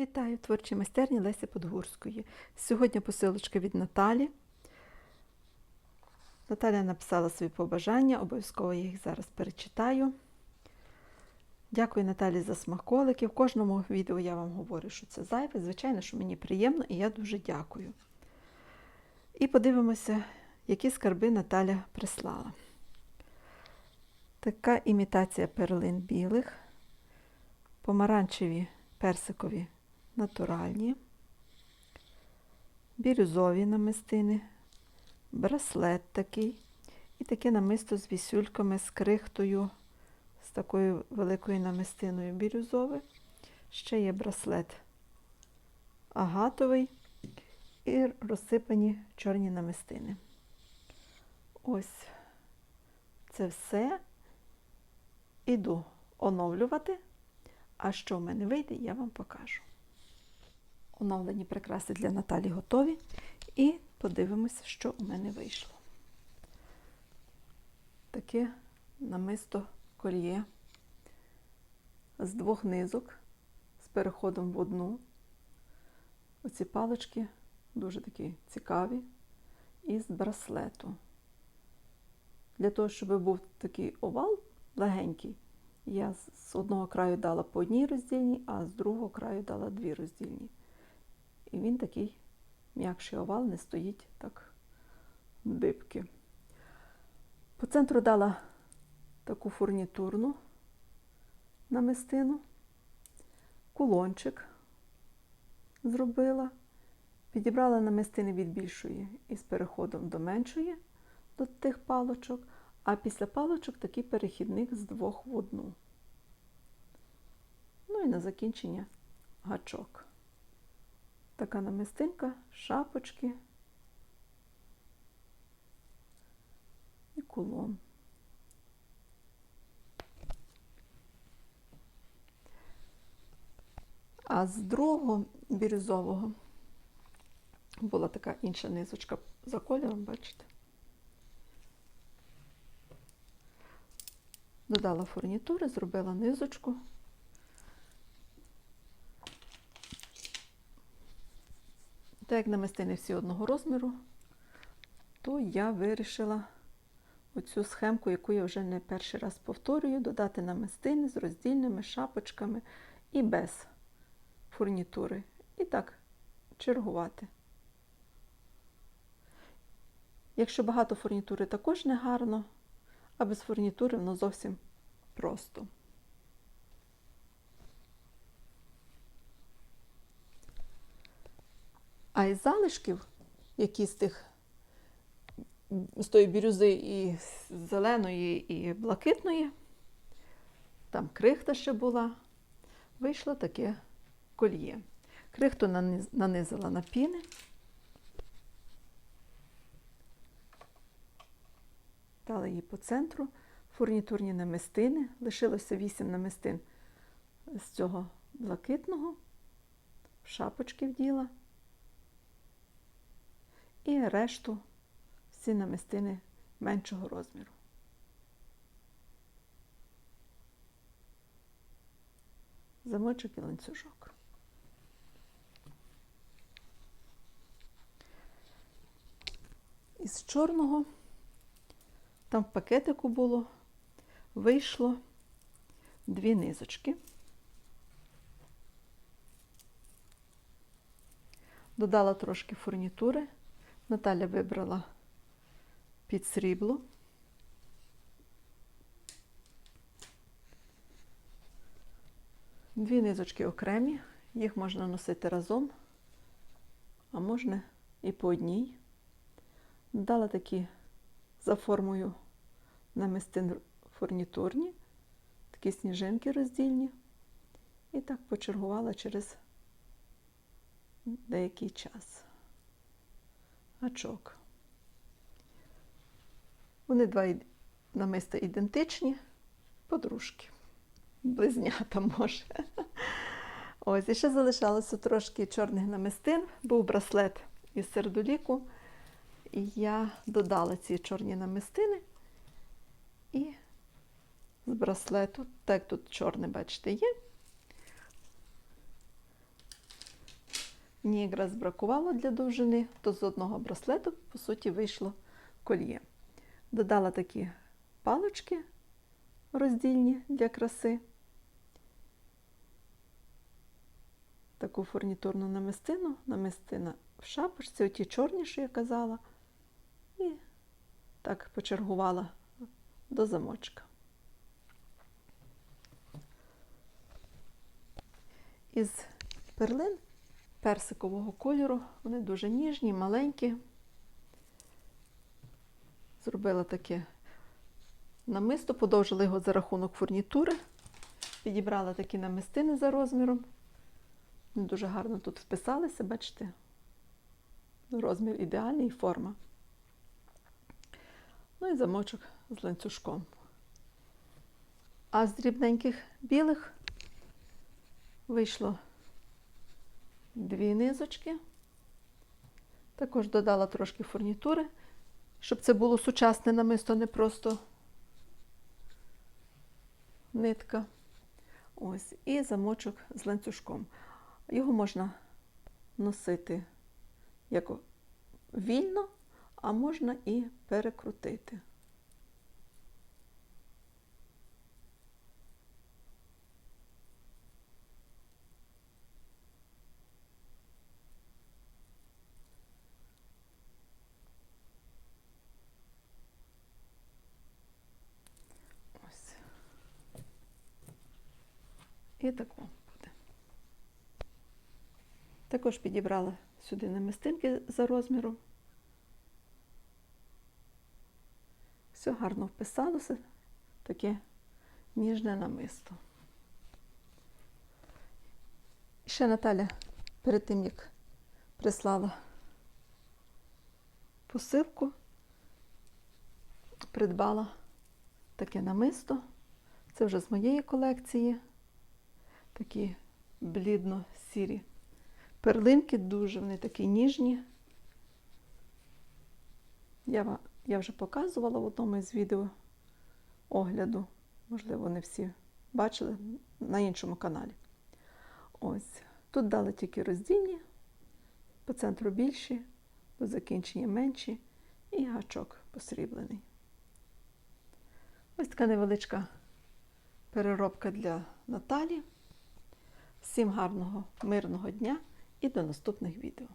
Вітаю в творчій майстерні Лесі Подгурської. Сьогодні посилочка від Наталі. Наталя написала свої побажання, обов'язково я їх зараз перечитаю. Дякую Наталі за смаколики. В кожному відео я вам говорю, що це зайве. Звичайно, що мені приємно і я дуже дякую. І подивимося, які скарби Наталя прислала. Така імітація перлин білих, помаранчеві персикові натуральні, бірюзові намистини, браслет такий, і таке намисто з вісюльками, з крихтою, з такою великою намистиною бірюзове. Ще є браслет агатовий і розсипані чорні намистини. Ось це все іду оновлювати. А що в мене вийде, я вам покажу. Оновлені прикраси для Наталі готові. І подивимося, що у мене вийшло. Таке намисто кольє з двох низок, з переходом в одну. Оці палички дуже такі цікаві, і з браслету. Для того, щоб був такий овал легенький, я з одного краю дала по одній роздільній, а з другого краю дала дві роздільні. І він такий м'якший овал, не стоїть так дибки. По центру дала таку фурнітурну намистину, кулончик зробила, підібрала намистини від більшої із переходом до меншої, до тих палочок. А після палочок такий перехідник з двох в одну. Ну і на закінчення гачок. Така намистинка, шапочки і кулон. А з другого бірюзового була така інша низочка за кольором, бачите? Додала фурнітури, зробила низочку. Так як намистини всі одного розміру, то я вирішила оцю схемку, яку я вже не перший раз повторюю, додати намистини з роздільними шапочками і без фурнітури. І так чергувати. Якщо багато фурнітури, також не гарно а без фурнітури воно зовсім просто. А із залишків, які з тих з тої бірюзи і зеленої, і блакитної, там крихта ще була, вийшло таке кольє. Крихту нанизила на піни. Дала її по центру, фурнітурні намистини. Лишилося 8 намистин з цього блакитного, шапочки вділа. І решту всі намистини меншого розміру. Замочок і ланцюжок. Із чорного там в пакетику було, вийшло дві низочки. Додала трошки фурнітури. Наталя вибрала під срібло. Дві низочки окремі, їх можна носити разом, а можна і по одній. Дала такі за формою намистин фурнітурні, такі сніжинки роздільні. І так почергувала через деякий час. Гачок. Вони два намиста ідентичні, подружки, близнята може. Ось, і ще залишалося трошки чорних намистин, був браслет із сердоліку. І я додала ці чорні намистини і з браслету, так тут чорне, бачите, є. Мені якраз бракувало для довжини, то з одного браслету, по суті, вийшло кольє. Додала такі палички роздільні для краси. Таку фурнітурну намистину, намистина в шапочці, оті чорні, що я казала, і так почергувала до замочка. Із перлин персикового кольору, вони дуже ніжні, маленькі. Зробила таке намисто, подовжила його за рахунок фурнітури, підібрала такі намистини за розміром. Вони дуже гарно тут вписалися, бачите? Розмір ідеальний і форма. Ну і замочок з ланцюжком. А з дрібненьких білих вийшло дві низочки. Також додала трошки фурнітури, щоб це було сучасне намисто, не просто нитка. Ось, і замочок з ланцюжком. Його можна носити як вільно, а можна і перекрутити. Ось. І тако буде. Також підібрала сюди намистинки за розміром. Все гарно вписалося, таке ніжне намисто. Ще Наталя перед тим, як прислала посилку, придбала таке намисто. Це вже з моєї колекції. Такі блідно-сірі перлинки, дуже вони такі ніжні. Я, я вже показувала в одному із відео огляду. Можливо, не всі бачили на іншому каналі. Ось. Тут дали тільки роздільні, по центру більші, до закінчення менші і гачок посріблений. Ось така невеличка переробка для Наталі. Всім гарного, мирного дня і до наступних відео.